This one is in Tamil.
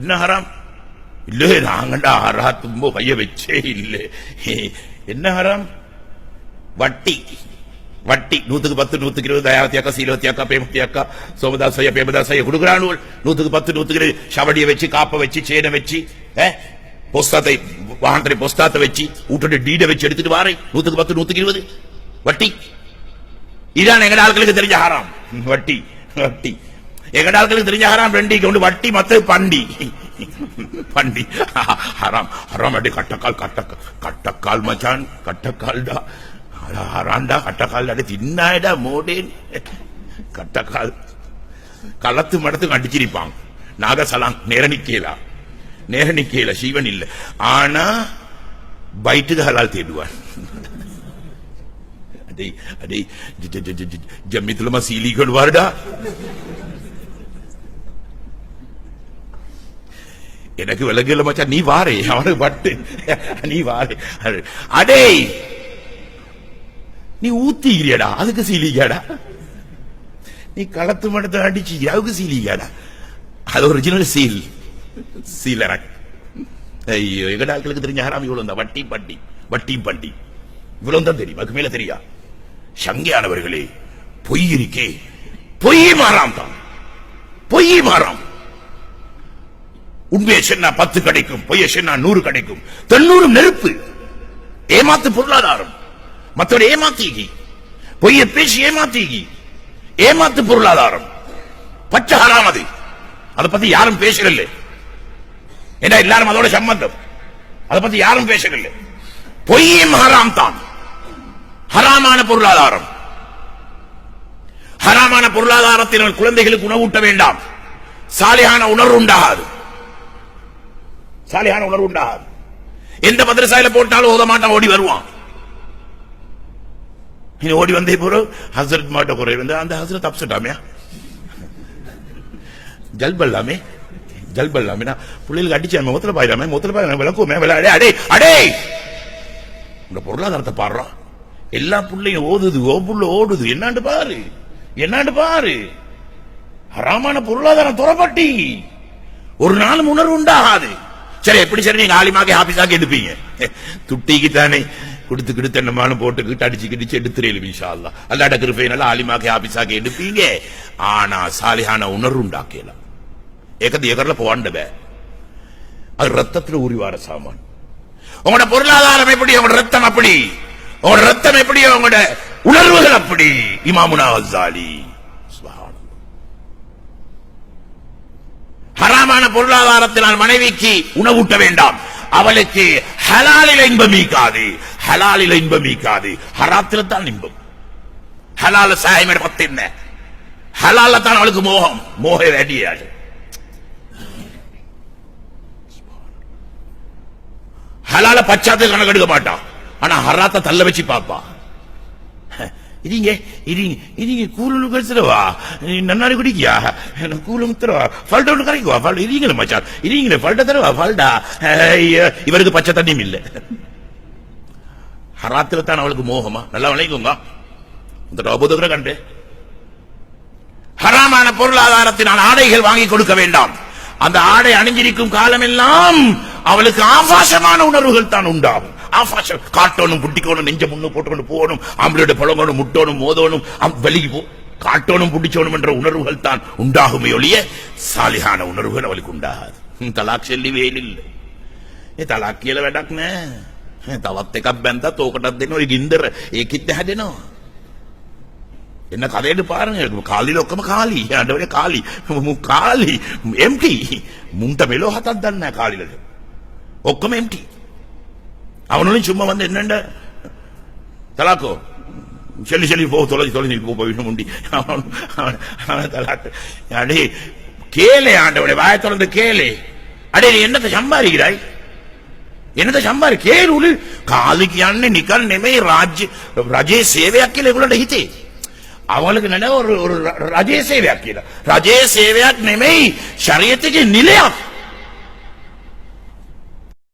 என்ன ஹராம்? இல்ல நாங்கண்டா தும்ப கைய வச்சே இல்ல. என்ன ஹராம்? வட்டி. வட்டி. நூத்துக்கு பத்து நூத்துக்கு இருபது தயாவத்தி அக்கா சீலவத்தி அக்கா பேமத்தி அக்கா சோமதாசையா பேமதாசையா கொடுக்குறானுவல் நூத்துக்கு பத்து நூத்துக்கு இருபது. ஷவடியை வச்சு காப்பை வச்சு சேனை வச்சு அஹ், பொஸ்தாத்தை வாகனத்தை பொஸ்தாத்தை வச்சு வீட்டுடைய டீடை வச்சு எடுத்துட்டு வாரேன் நூத்துக்கு பத்து நூத்துக்கு இருபது. வட்டி. இதான் எங்க ஆட்களுக்கு தெரிஞ்ச ஹாராம். வட்டி. வட்டி. எங்கட ஆட்களுக்கு தெரிஞ்ச ஹராம் ரெண்டிக்கு கொண்டு வட்டி மத்த பண்டி. பண்டி. ஹராம் ஹராம் அடி கட்டக்கால் கட்டக்க கட்டக்கால் மச்சான் கட்டக்கால்டா ஹராண்டா கட்டக்கால் அடி தின்னாயடா மோடேன். கட்டக்கால். களத்து மடத்து அடிச்சிருப்பாங்க நாகசலாம் நேரணிக்கேலா. நேரணிக்கேல சிவன் இல்ல. ஆனா பைட்டுக்கு ஹலால் தேடுவான். அடே அடே ஜம்மித்துலமா சீலி கொண்டு வாருடா எனக்கு விலங்குல மச்சான். நீ வாரே. அவனுக்கு பட்டு நீ வாரே. அடே! நீ ஊத்திக்கிறியடா. அதுக்கு சீலிக்காடா? நீ களத்து மடத்தை அடிச்சு அதுக்கு சீலிக்காடா? அது ஒரிஜினல் சீல் சீலரக் ஐயோ எங்க ஆட்களுக்கு தெரிஞ்ச ஹராம் இவ்வளவு தான். வட்டி பண்டி. வட்டி பண்டி. இவ்வளவு தான் தெரியும். அதுக்கு மேல தெரியா? சங்கையானவர்களே பொய் இருக்கே. பொய் மாறாம் தான் பொய் மாறாம். உண்மையை சொன்னா பத்து கிடைக்கும் பொய்யை சொன்னா நூறு கிடைக்கும். தொண்ணூறு நெருப்பு. ஏமாத்து பொருளாதாரம். மத்தவரை ஏமாத்தீகி பொய்ய பேசி ஏமாத்தீகி ஏமாத்து பொருளாதாரம். பச்சை ஹராமது அதை. பத்தி யாரும் பேசவில்லை. ஏன்னா எல்லாரும் அதோட சம்பந்தம். அதை பத்தி யாரும் பேசவில்லை. பொய்யும் ஹராம் தான். ஹராமான பொருளாதாரம். ஹராமான பொருளாதாரத்தினால் குழந்தைகளுக்கு உணவூட்ட வேண்டாம். சாலியான உணர்வு உண்டாகாது. சாலியான உணர்வு உண்டாகாது எந்த மதரசாயில போட்டாலும் ஓத மாட்டான் ஓடி வருவான். இனி ஓடி வந்தே போறோம் ஹசரத் மாட்ட குறை வந்து அந்த ஹசரத் அப்செட் ஜல்பல்லாமே ஜல்பல்லாமே பிள்ளைகளுக்கு அடிச்சு முகத்துல பாயிராமே முகத்துல பாயிராமே விளக்குமே விளையாடே அடே அடே உங்க பொருளாதாரத்தை பாடுறான் எல்லா புள்ளையும் ஓதுது ஓ ஓடுது என்னாண்டு பாரு என்னாண்டு பாரு. ஹராமான பொருளாதாரம் துறப்பட்டி. ஒரு நாளும் உணர்வு உண்டாகாது. சரி எப்படி சரி? நீங்க ஆலிமாக்கி ஹாபிஸாக்கி எடுப்பீங்க. துட்டிக்கு தானே கொடுத்து கிடுத்து என்னமானு போட்டுக்கிட்டு அடிச்சு கிடிச்சு எடுத்துறேன் இன்ஷா அல்லா அல்லாட கிருப்பையினால ஆலிமாக்கி ஹாபிஸாக்கி எடுப்பீங்க. ஆனா சாலியான உணர்வு உண்டாக்கலாம் ஏக்கத்து ஏக்கர்ல போவாண்டவ. அது ரத்தத்துல உரிவார சாமான். உங்களோட பொருளாதாரம் எப்படி? உங்களோட ரத்தம் அப்படி. உங்களோட ரத்தம் எப்படி? உங்களோட உணர்வுகள் அப்படி. இமாமுனா அசாலி ஹராமான பொருளாதாரத்தினால் மனைவிக்கு உணவூட்ட வேண்டாம். அவளுக்கு ஹலாலில் இன்பம் ஈக்காது ஹலாலில் இன்பம் ஈக்காது ஹராத்தில தான் இன்பம். ஹலால சாயம் பத்து என்ன? ஹலால தான் அவளுக்கு மோகம். மோக அடியாது ஹலால பச்சாத்து கணக்கெடுக்க மாட்டான். ஆனா ஹராத்த தள்ள வச்சு பாப்பா ಇದೀಗೆ ಇದೀಗೆ ಇದೀಗೆ ಕೂಲನ್ನು ಕಳಿಸಿದವಾ ನನ್ನಾಡಿ ಕುಡಿಕಿಯಾ ಕೂಲು ಮುತ್ತರವಾ ಫಾಲ್ಟ ஒன்று கரைக்குவா ஃபால்ட் இதீங்களே மச்சான். இதீங்களே ஃபால்ட்டை தரவா ஃபால்டா இவருக்கு பச்சை தண்ணியும் இல்லை. ஹராத்தில் தான் அவளுக்கு மோகமா? நல்லா விளைக்குங்க இந்த அபுதகர கண்டு. ஹராமான பொருளாதாரத்தினால் ஆடைகள் வாங்கி கொடுக்க வேண்டாம். அந்த ஆடை அணிஞ்சிருக்கும் காலமெல்லாம் அவளுக்கு ஆபாசமான உணர்வுகள் தான் உண்டாகும். ஆபாசம் காட்டணும் புட்டிக்கணும் நெஞ்ச முன்னு போட்டுக்கொண்டு போகணும் ஆம்பளோட புலங்கணும் முட்டோணும் மோதணும் அம் வெளிக்கு போ காட்டணும் புட்டிச்சோணும் என்ற உணர்வுகள் தான் உண்டாகுமே ஒழிய சாலிகான உணர்வுகள் அவளுக்கு உண்டாகாது ஹம், தலாக் செல்லி வேலில்ல ඒ තලක් කියල වැඩක් නෑ තවත් එකක් බැන්තත් ඕකටත් දෙන්න ඔය ගින්දර ඒකිත් හැදෙනවා එන්න කදයට පාරන කාලි ලොක්කම කාලී අඩවල කාලි මු කාලි එම්ටි මුන්ට මෙලෝ හතත් දන්න කාලිලට ඔක්කොම එම්ටි அவனும் சும்மா வந்து என்னண்ட? தலாக்கோ? சொல்லி சொல்லி போ தொலைஞ்சு தொலைஞ்சு போ போயிடும் உண்டி அவன் அவன் தலாக்கு. அடே கேளு ஆண்டவனை வாய தொடர்ந்து கேளு. அடே நீ என்னத்தை சம்பாதிக்கிறாய்? என்னத்தை சம்பாதி கேளு காலுக்கு அண்ணே நிக்கல் நிமை ராஜ் ரஜே சேவையாக்கில இவ்வளோ ஹித்தே அவங்களுக்கு நல்ல ஒரு ஒரு ரஜே சேவையாக்கில ரஜே சேவையாக் நிமை ஷரியத்துக்கு நிலையாக்கு